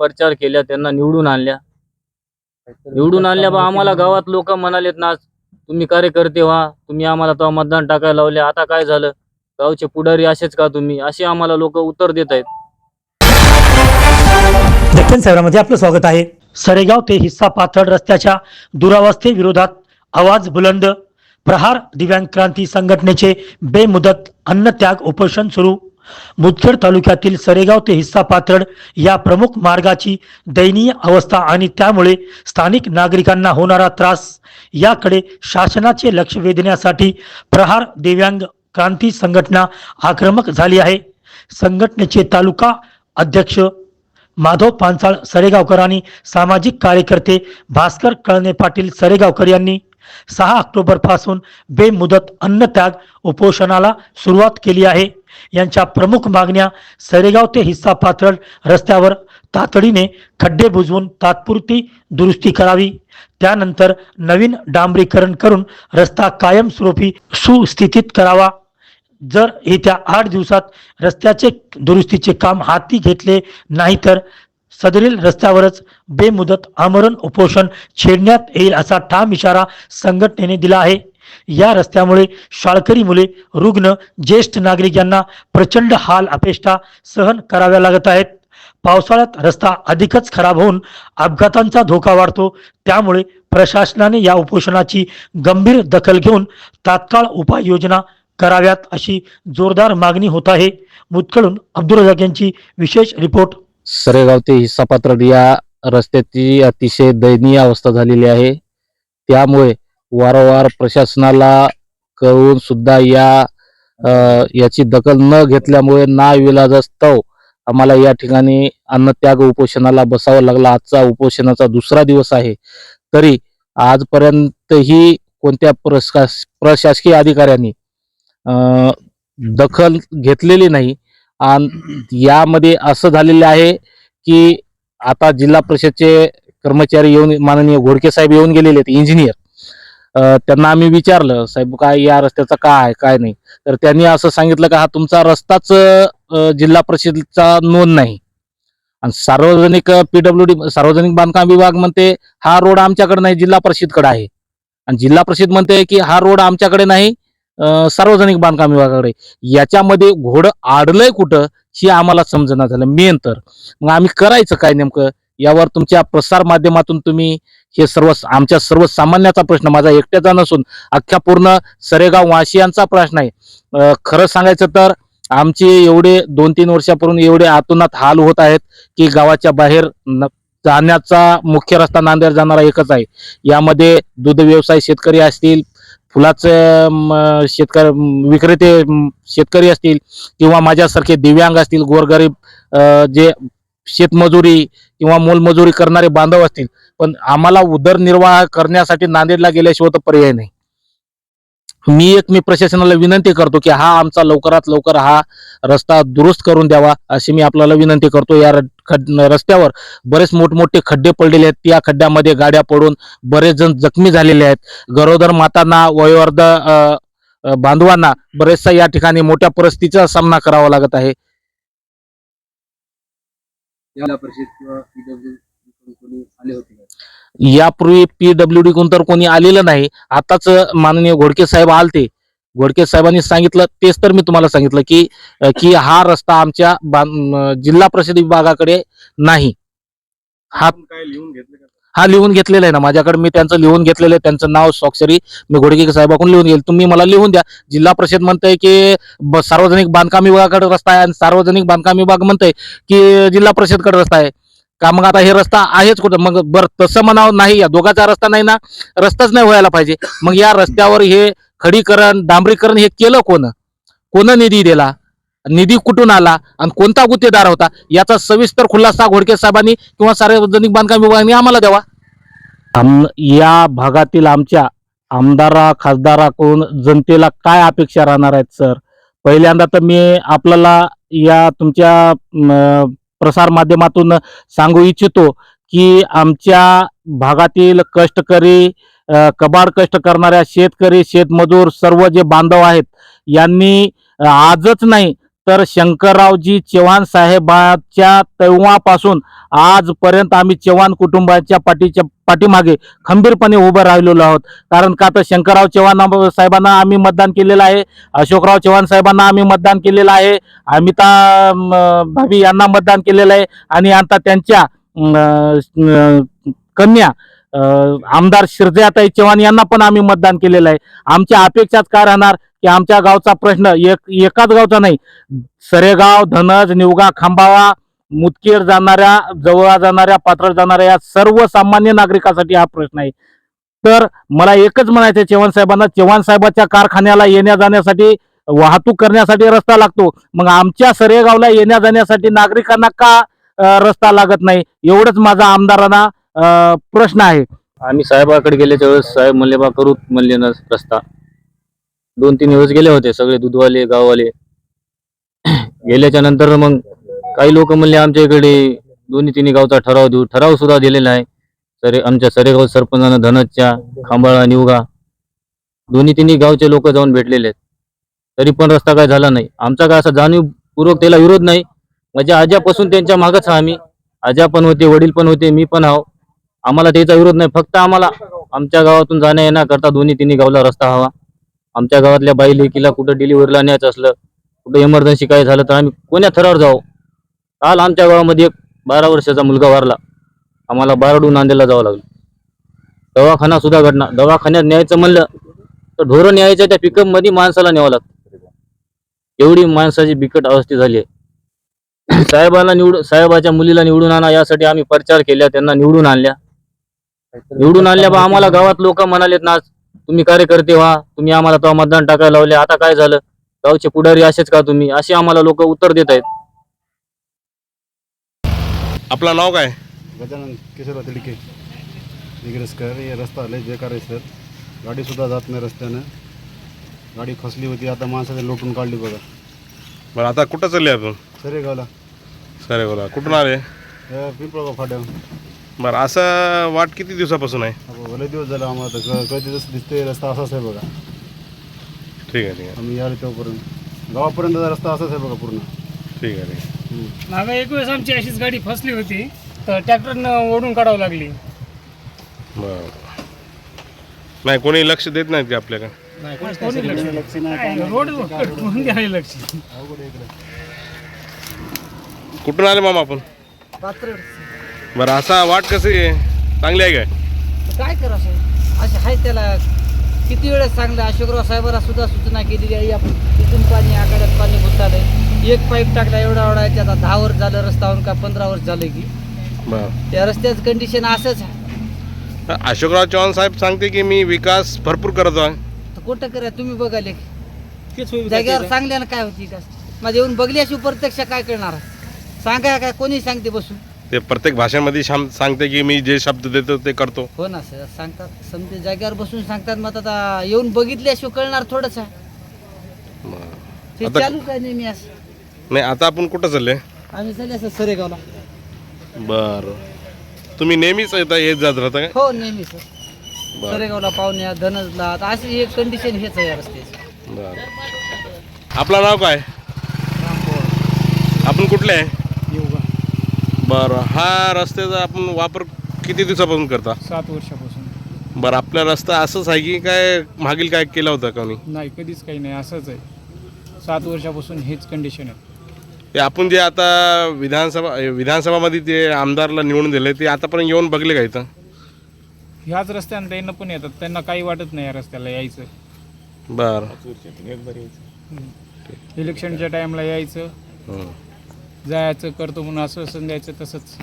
प्रचार केल्या त्यांना निवडून आणल्या. निवडून आणल्या बा आम्हाला गावात लोक म्हणालेत ना तुम्ही कार्यकर्ते व्हा तुम्ही आम्हाला तेव्हा मतदान टाकायला लावले आता काय झालं? गावचे पुढारी असेच का तुम्ही? असे आम्हाला लोक उत्तर देत आहेत. दक्षिण शहरामध्ये आपलं स्वागत आहे. सरेगाव ते हिस्सा पाथड रस्त्याच्या दुरावस्थेविरोधात आवाज बुलंद. प्रहार दिव्यांग क्रांती संघटनेचे बेमुदत अन्नत्याग उपोषण सुरू. मुदखेड तालुक्यातील सरेगाव ते हिस्सा पाथड या प्रमुख मार्गाची दयनीय अवस्था आणि त्यामुळे स्थानिक नागरिकांना होणारा त्रास याकडे शासनाचे लक्ष वेधण्यासाठी प्रहार दिव्यांग क्रांती संघटना आक्रमक झाली आहे. संघटनेचे तालुका अध्यक्ष माधव पांचाळ सरेगावकरांनी सामाजिक कार्यकर्ते भास्कर कळणे पाटील सरेगावकर यांनी सहा ऑक्टोबरपासून बेमुदत अन्नत्याग उपोषणाला सुरुवात केली आहे. यांच्या प्रमुख मागण्या सरेगाव ते हिस्सा पाथरड रस्त्यावर तातडीने खड्डे बुजवून तात्पुरती दुरुस्ती करावी. त्यानंतर नवीन डांबरीकरण करून रस्ता कायमस्वरूपी सुस्थितीत करावा. जर येत्या आठ दिवसात रस्त्याचे दुरुस्तीचे काम हाती घेतले नाही तर सदरील रस्त्यावरच बेमुदत आमरण उपोषण छेडण्यात येईल असा ठाम इशारा संघटनेने दिला आहे. या रस्त्यामुळे शाळकरी मुले रुग्ण ज्येष्ठ नागरिक यांना प्रचंड हाल अपेष्टा सहन कराव्या लागत आहेत. पावसाळ्यात रस्ता अधिकच खराब होऊन अपघातांचा धोका वाढतो. त्यामुळे प्रशासनाने या उपोषणाची गंभीर दखल घेऊन तात्काळ उपाययोजना कराव्यात अशी जोरदार मागणी होत आहे. मुतकडून अब्दुल रजाक यांची विशेष रिपोर्ट. सरेगाव ते हिस्सापात्र. या रस्त्याची अतिशय दयनीय अवस्था झालेली आहे. त्यामुळे वारंवार प्रशासनाला कळून सुद्धा या याची दखल न घेतल्यामुळे ना विलाजास्तव आम्हाला या ठिकाणी अन्नत्याग उपोषणाला बसावं लागला. आजचा उपोषणाचा दुसरा दिवस आहे. तरी आजपर्यंतही कोणत्या प्रशास प्रशासकीय अधिकाऱ्यांनी दखल घेतलेली नाही. आणि यामध्ये असं झालेलं आहे की आता जिल्हा परिषदचे कर्मचारी येऊन माननीय घोडके साहेब येऊन गेलेले आहेत इंजिनियर. त्यांना आम्ही विचारलं साहेब काय या रस्त्याचं काय आहे काय नाही? तर त्यांनी असं सांगितलं का हा तुमचा रस्ताच जिल्हा परिषदचा नोंद नाही. आणि सार्वजनिक पीडब्ल्यू डी सार्वजनिक बांधकाम विभाग म्हणते हा रोड आमच्याकडे नाही जिल्हा परिषदकडे आहे. आणि जिल्हा परिषद म्हणते की हा रोड आमच्याकडे नाही सार्वजनिक बांधकाम विभागाकडे याच्यामध्ये घोडं आडलंय कुठं हे आम्हाला समजणं झालं. मेन तर. मग आम्ही करायचं काय नेमकं? यावर तुमच्या प्रसार माध्यमातून तुम्ही हे सर्व आमच्या सर्वसामान्याचा प्रश्न माझा एकट्याचा नसून अख्ख्या पूर्ण सरेगाव वाशियांचा प्रश्न आहे. खरं सांगायचं तर आमचे एवढे दोन तीन वर्षापूर्वी एवढे आतोनात हाल होत आहेत की गावाच्या बाहेर न- जाण्याचा मुख्य रस्ता नांदेड जाणारा एकच आहे. यामध्ये दूध व्यवसाय शेतकरी असतील फुलाचे शेतकरी विक्रेते शेतकरी असतील किंवा माझ्यासारखे दिव्यांग असतील गोरगरीब जे शेतमजुरी किंवा मोलमजुरी करणारे बांधव असतील पण आम्हाला उदरनिर्वाह करण्यासाठी नांदेडला गेल्याशिवाय तर पर्याय नाही. मी एक मी प्रशासनाला विनंती करतो की हा आमचा लवकरात लवकर हा रस्ता दुरुस्त करून द्यावा अशी मी आपल्याला विनंती करतो. या रस्त्यावर बरेच मोठमोठे खड्डे पडलेले आहेत. त्या खड्ड्यामध्ये गाड्या पडून बरेच जण जखमी झालेले आहेत. गरोदर मातांना वयोवर्ध बांधवांना बरेचसा या ठिकाणी मोठ्या परिस्थितीचा सामना करावा लागत आहे जिल्हा परिषद किंवा PWD कडून कोणी आले होते का? यापूर्वी पीडब्ल्यू डी कोण तर कोणी आलेलं नाही. आताच माननीय घोडके साहेब आलते. घोडके साहेबांनी सांगितलं तेच तर मी तुम्हाला सांगितलं की की हा रस्ता आमच्या जिल्हा परिषद विभागाकडे नाही. हा हा लिहून घेतलेला आहे ना. माझ्याकडे मी त्यांचं लिहून घेतलेलं आहे. त्यांचं नाव स्वाक्षरी मी घोडके साहेबाकडून लिहून घेईल. तुम्ही मला लिहून द्या. जिल्हा परिषद म्हणतंय की सार्वजनिक बांधकाम विभागाकडे रस्ता आहे आणि सार्वजनिक बांधकाम विभाग म्हणतंय की जिल्हा परिषदकडे रस्ता आहे. का मग आता हे रस्ता आहेच कुठं? मग बरं तसं म्हणावं नाही या दोघाचा रस्ता नाही ना रस्ताच नाही व्हायला पाहिजे. मग या रस्त्यावर हे खडीकरण डांबरीकरण हे केलं कोण? कोण निधी दिला? निधी कुठून आला? आणि कोणता गुत्तेदार होता? याचा सविस्तर खुलासा घोडके साहेबांनी किंवा सार्वजनिक बांधकाम विभागाने आम्हाला द्यावा. आम या भागातील आमच्या आमदारा खासदाराकडून जनतेला काय अपेक्षा राहणार आहेत सर? पहिल्यांदा तर मी आपल्याला या तुमच्या प्रसार माध्यमातून सांगू इच्छितो की आमच्या भागातील कष्टकरी कबाड कष्ट करणाऱ्या शेतकरी शेतमजूर सर्व जे बांधव आहेत यांनी आजच नाही तर शंकररावजी चव्हाण साहेबाच्या तेव्हापासून आजपर्यंत आम्ही चव्हाण कुटुंबाच्या पाठीच्या पाठीमागे खंबीरपणे उभं राहिलेलो आहोत. कारण का तर शंकरराव चव्हाण साहेबांना आम्ही मतदान केलेलं आहे. अशोकराव चव्हाण साहेबांना आम्ही मतदान केलेलं आहे. अमिता भाभी यांना मतदान केलेलं आहे. आणि आता त्यांच्या कन्या आमदार शिरजयाताई चव्हाण यांना पण आम्ही मतदान केलेलं आहे. आमच्या अपेक्षाच काय राहणार की आमच्या गावचा प्रश्न एक एकाच गावचा नाही. सरेगाव धनज निवगा खांबावा मुदखेड जाणाऱ्या जवळ जाणाऱ्या पात्र जाणाऱ्या या सर्वसामान्य नागरिकासाठी हा प्रश्न आहे. तर मला एकच म्हणायचं आहे चव्हाण साहेबांना चव्हाण साहेबाच्या कारखान्याला येण्या जाण्यासाठी वाहतूक करण्यासाठी रस्ता लागतो. मग आमच्या सरेगावला येण्या जाण्यासाठी नागरिकांना का रस्ता लागत नाही? एवढंच माझा आमदारांना प्रश्न आहे. आम्ही साहेबाकडे गेल्याच्या वेळेस साहेब म्हणले बा करू म्हणले ना रस्ता. दोन तीन दिवस गेले होते सगळे दूधवाले गाववाले. गेल्याच्यानंतर मग काही लोक म्हणले आमच्या इकडे दोन्ही तिन्ही गावचा ठराव देऊ ठराव सुद्धा दिलेला आहे सरे आमच्या सरेगाव सरपंचानं धनजच्या खांबाळा निवगा. दोन्ही तिन्ही गावचे लोक जाऊन भेटलेले आहेत. तरी पण रस्ता काय झाला नाही. आमचा काय असा जाणीवपूर्वक त्याला विरोध नाही. म्हणजे आज्यापासून त्यांच्या मागच हा आम्ही. आजा पण होते वडील पण होते मी पण आहो. आम्हाला त्याचा विरोध नाही फक्त आम्हाला. आमच्या गावातून जाण्या येण्याकरता दोन्ही तिन्ही गावला रस्ता हवा. आमच्या गावातल्या बाई लेकीला कुठं डिलिव्हरीला न्यायचं असलं कुठं इमर्जन्सी काय झालं तर आम्ही कोण्या थरावर जाऊ? काल आमच्या गावामध्ये एक बारा वर्षाचा मुलगा वारला. आम्हाला बारडू नांदेडला जावं लागलं. दवाखाना सुद्धा घडना दवाखान्यात न्यायचं म्हणलं तर ढोरं न्यायचं त्या पिकअपमध्ये माणसाला न्यावं लागतं. एवढी माणसाची बिकट अवस्था झाली आहे. साहेबाला निवडून साहेबाच्या मुलीला निवडून आणा यासाठी आम्ही प्रचार केला त्यांना निवडून आणल्या. निवडून आणल्या बा आम्हाला गावात लोक म्हणालेत ना तुम्ही कार्यकर्ते व्हा तुम्ही आम्हाला तेव्हा मतदान टाकायला लावले आता काय झालं? गावचे पुढारी असेच का तुम्ही? असे आम्हाला लोक उत्तर देत आहेत. आपलं नाव काय? गजानन केशवराव तिडके दिग्रसकर हे रस्ता लय बेकार आहे सर. गाडीसुद्धा जात नाही रस्त्यानं. गाडी फसली होती आता माणसाने लोटून काढली बघा. बरं आता कुठं चालले आपण? सरेगावला. सरे बोला कुठून आले? पिंपळगाव फाट्या बरं असं वाट किती दिवसापासून आहे? अहो, लय दिवस झाला आम्हाला तर. कधी जसं दिसतोय रस्ता असाच आहे बघा. ठीक आहे ठीक आहे. आम्ही यायला तेव्हापर्यंत. गावापर्यंतचा रस्ता असाच आहे बघा पूर्ण. ठीक आहे ठीक आहे. मागं एक वेळेस आमची अशीच गाडी फसली होती तर ट्रॅक्टरनं ओढून काढावं लागली. बरं. नाही कोणी लक्ष देत नाहीत का आपल्याकडे? कोणी लक्ष नाही. रोड कोण द्यावे लक्ष? कुठून आले मामा आपण? बरं असा वाट कशी आहे? चांगली आहे काय? काय करायचं असे? आहे त्याला किती वेळेस सांगलं अशोकराव साहेबांना सुद्धा सूचना केलेली आहे आपण तिथून पाणी आखाड्यात पाणी घुसतालंय एक पाईप टाकला एवढा एवढा आहे, आता दहा वर्ष झालं रस्तावरून का पंधरा वर्ष झालं की. बरं. त्या रस्त्याचं कंडिशन असंच आहे. अशोकराव चव्हाण साहेब सांगते की मी विकास भरपूर करत आहे. तर कुठं करा तुम्ही बघाले जागेवर सांगल्यानं काय होती का माझ्या येऊन बघल्याशी प्रत्यक्ष काय करणार सांगा काय कोणी सांगते बसून? ते प्रत्येक भाषेमध्ये शाम सांगते की मी जे शब्द देतो ते करतो. हो ना सर. सांगतात. समजे जागेवर बसून सांगतात मग आता येऊन बघितल्याशिवाय कळणार थोडंच आहे. ते आता- चालू काय नेहमी असं. नाही आता आपण कुठं चालले? आम्ही चालले असं सरेगावला. बरं. तुम्ही नेहमीच येता येत जात राहता काय? हो नेहमी सर. बरं. सरेगावला पाहुण्या धनजला आता अशी एक कंडिशन हेच आहे या रस्त्याची. बरं. आपलं नाव काय? आपण कुठले? आहे बरं. हा रस्त्याचा आपण वापर किती दिवसापासून करता? सात वर्षापासून. बरं आपला रस्ता असंच आहे की काय मागील काय केला होता का नाही? कधीच काही नाही असंच आहे. सात वर्षापासून हेच कंडिशन आहे. ते आपण जे आता विधानसभा विधानसभामध्ये ते आमदारला निवडून दिले ते आतापर्यंत येऊन बघले का इथं? ह्याच रस्त्यानं त्यांना पण येतात. त्यांना काही वाटत नाही या रस्त्याला यायचं. बरं. इलेक्शनच्या टाईमला यायचं. हं. जायचं करतो म्हणून असं द्यायचं तसंच.